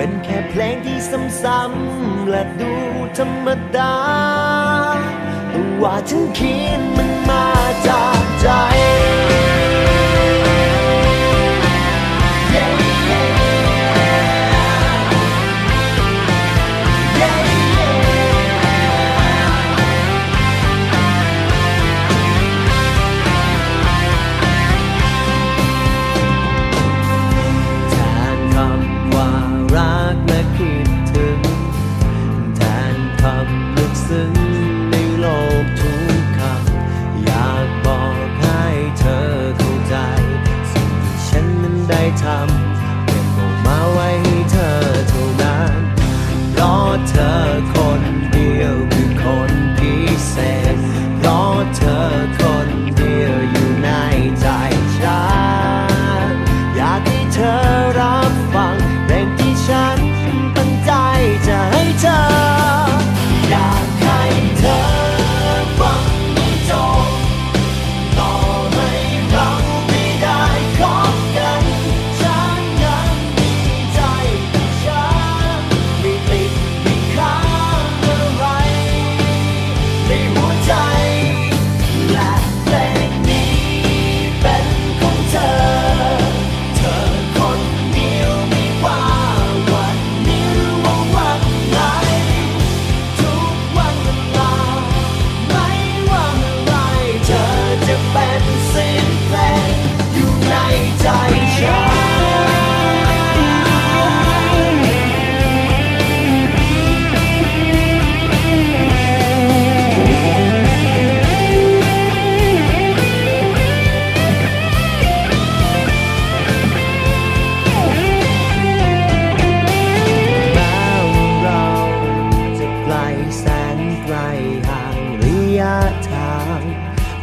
เป็นแค่เพลงที่ซ้ำๆและดูธรรมดา แต่ว่าฉันเขียนมันมา เ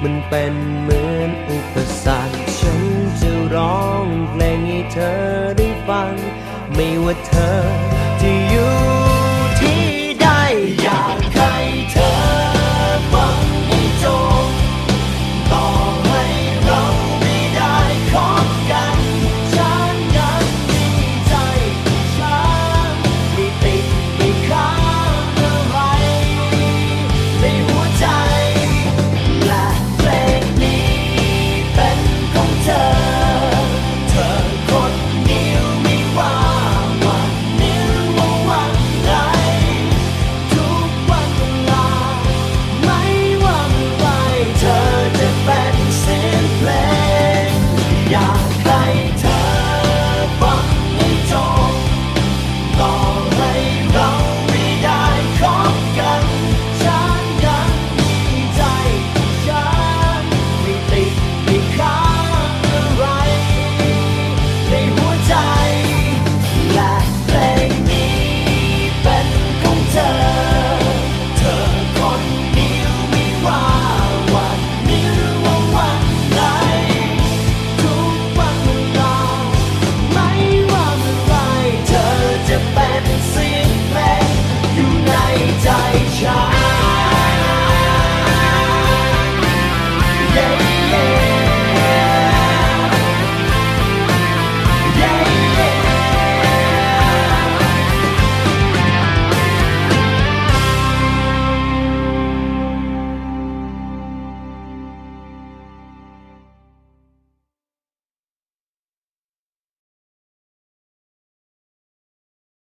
มันเป็นเหมือนอุปสรรคฉันจะร้องเพลงให้เธอได้ฟัง ไม่ว่าเธอ